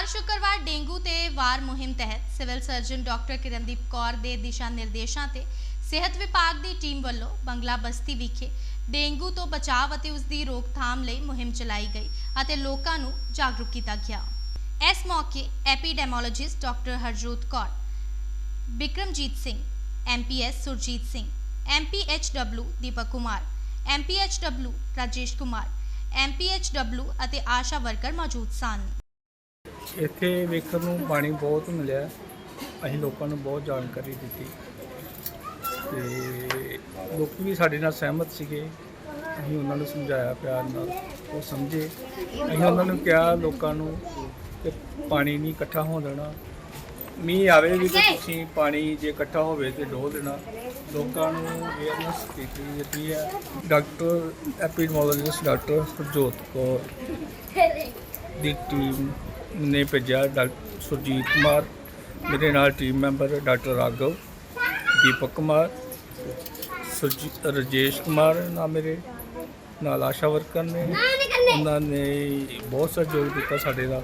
ਹਰ ਸ਼ੁੱਕਰਵਾਰ ਡੇਂਗੂ ਤੇ ਵਾਰ ਮੁਹਿੰਮ ਤਹਿਤ civil surgeon doctor Kirandeep Kaur ਦੇ ਦਿਸ਼ਾ ਨਿਰਦੇਸ਼ਾਂ ਤੇ ਸਿਹਤ ਵਿਭਾਗ ਦੀ ਟੀਮ ਵੱਲੋਂ ਬੰਗਲਾ ਬਸਤੀ ਵਿਖੇ ਡੇਂਗੂ ਤੋਂ ਬਚਾਅ ਅਤੇ ਉਸ ਦੀ ਰੋਕਥਾਮ ਲਈ ਮੁਹਿੰਮ ਚਲਾਈ ਗਈ ਅਤੇ ਲੋਕਾਂ ਨੂੰ ਜਾਗਰੂਕ ਕੀਤਾ ਗਿਆ। ਇਸ ਮੌਕੇ epidemiologist doctor Harjot Kaur, Bikramjit Singh, MPS Surjit Singh, MPHW Deepak Kumar, MPHW Rajesh Kumar, MPHW ਅਤੇ ਆਸ਼ਾ ਵਰਕਰ ਮੌਜੂਦ ਸਨ। ਇੱਥੇ ਵੇਖਣ ਨੂੰ ਪਾਣੀ ਬਹੁਤ ਮਿਲਿਆ। ਅਸੀਂ ਲੋਕਾਂ ਨੂੰ ਬਹੁਤ ਜਾਣਕਾਰੀ ਦਿੱਤੀ। ਤੇ ਲੋਕ ਵੀ ਸਾਡੇ ਨਾਲ ਸਹਿਮਤ ਸੀਗੇ। ਅਸੀਂ ਉਹਨਾਂ ਨੂੰ ਸਮਝਾਇਆ ਪਿਆਰ ਨਾਲ। ਉਹ ਸਮਝੇ। ਅਸੀਂ ਉਹਨਾਂ ਨੂੰ ਕਿਹਾ ਲੋਕਾਂ ਨੂੰ ਕਿ ਪਾਣੀ ਨਹੀਂ ਇਕੱਠਾ ਹੋਣ ਦੇਣਾ। ਮੀਂਹ ਆਵੇ ਵੀ ਤੇ ਤੁਸੀਂ ਪਾਣੀ ਜੇ ਇਕੱਠਾ ਹੋਵੇ ਤੇ ਡੋਲ ਦੇਣਾ। ਲੋਕਾਂ ਨੂੰ ਅਵੇਅਰਨੈਸ ਕੀਤੀ ਜਾਂਦੀ ਹੈ। Doctor, epidemiologist doctor Harjot Kaur ਦੀ ਟੀਮ ਨੇ ਭੇਜਿਆ ਡਾਕਟਰ ਸੁਰਜੀਤ ਕੁਮਾਰ ਮੇਰੇ ਨਾਲ team member doctor Raghav Deepak Kumar Surjit Rajesh Kumar ਨਾਲ ਮੇਰੇ ਨਾਲ ਆਸ਼ਾ ਵਰਕਰ ਨੇ ਉਹਨਾਂ ਨੇ ਬਹੁਤ ਸਹਿਯੋਗ ਦਿੱਤਾ ਸਾਡੇ ਨਾਲ।